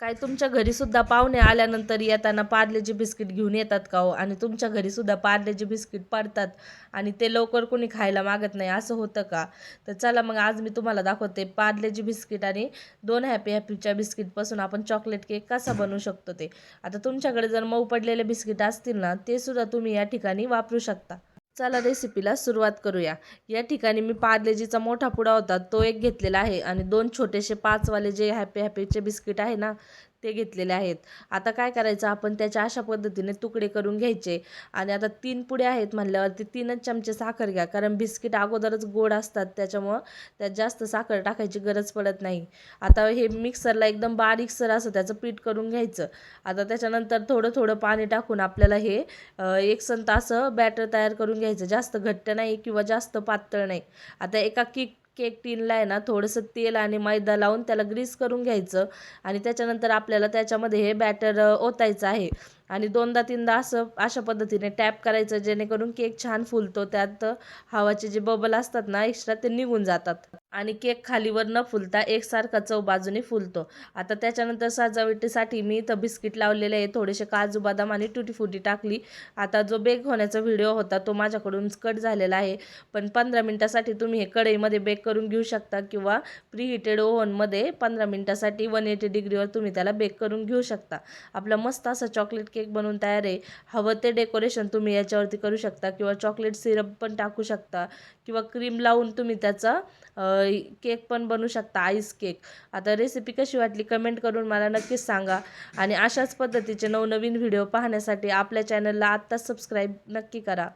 काय तुमच्या घरीसुद्धा पाहुणे आल्यानंतर येताना पार्लेजी बिस्किट घेऊन येतात का हो? आणि तुमच्या घरीसुद्धा पार्लेजी बिस्किट पडतात आणि ते लवकर कोणी खायला मागत नाही असं होतं का? तर चला मग आज मी तुम्हाला दाखवते पार्लेजी बिस्किट आणि दोन हॅपी हॅपीच्या बिस्किटपासून आपण चॉकलेट केक कसा बनवू शकतो ते. आता तुमच्याकडे जर मऊ पडलेले बिस्किट असतील ना ते सुद्धा तुम्ही या ठिकाणी वापरू शकता. चला रेसिपीला सुरुवात करूया. या ठिकाणी मी पार्लेजीचा मोठा पुडा होता तो एक घेतलेला आहे. आणि दोन छोटेसे पाचवाले जे हॅपी हॅपीचे बिस्किट आहे ना ते घेतलेले आहेत. आता काय करायचं? आपण त्याच्या अशा पद्धतीने तुकडे करून घ्यायचे. आणि आता तीन पुडे आहेत म्हणल्यावरती तीनच चमचे साखर घ्या. कारण बिस्किट अगोदरच गोड असतात. त्याच्यामुळं त्यात जास्त साखर टाकायची गरज पडत नाही. आता हे मिक्सरला एकदम बारीकसर असं त्याचं पीठ करून घ्यायचं. आता त्याच्यानंतर थोडं थोडं पाणी टाकून आपल्याला हे एक संत असं बॅटर तयार करून घ्यायचं. जास्त घट्ट नाही किंवा जास्त पातळ नाही. आता एका केक केक टीनला आहे ना थोडंसं तेल आणि मैदा लावून त्याला ग्रीस करून घ्यायचं. आणि त्याच्यानंतर आपल्याला त्याच्यामध्ये हे बॅटर ओतायचं आहे. आणि दोनदा तीनदा असं अशा पद्धतीने टॅप करायचं जेणेकरून केक छान फुलतो. त्यात हवाचे जे बबल असतात ना एक्स्ट्रा ते निघून जातात. आणि केक खालीवर न फुलता एकसारखा चव बाजूने फुलतो. आता त्याच्यानंतर सजावटीसाठी मी इथं बिस्किट लावलेले आहे. थोडेसे काजू बदाम आणि टुटीफुटी टाकली. आता जो बेक होण्याचा व्हिडिओ होता तो माझ्याकडून कट झालेला आहे. पण पंधरा मिनटासाठी तुम्ही हे कढईमध्ये बेक करून घेऊ शकता किंवा प्रीहिटेड ओव्हनमध्ये पंधरा मिनटासाठी वन एटी डिग्रीवर तुम्ही त्याला बेक करून घेऊ शकता. आपला मस्त असा चॉकलेट केक बनवून तयार आहे. हवं ते डेकोरेशन तुम्ही याच्यावरती करू शकता किंवा चॉकलेट सिरप पण टाकू शकता किंवा क्रीम लावून तुम्ही त्याचा केक पण बनवू शकता आईस केक आता रेसिपी कशी वाटली कमेंट करून मला नक्कीच सांगा. आणि अशाच पद्धतीचे नवनवीन व्हिडिओ पाहण्यासाठी आपल्या चॅनलला आत्ताच सबस्क्राईब नक्की करा.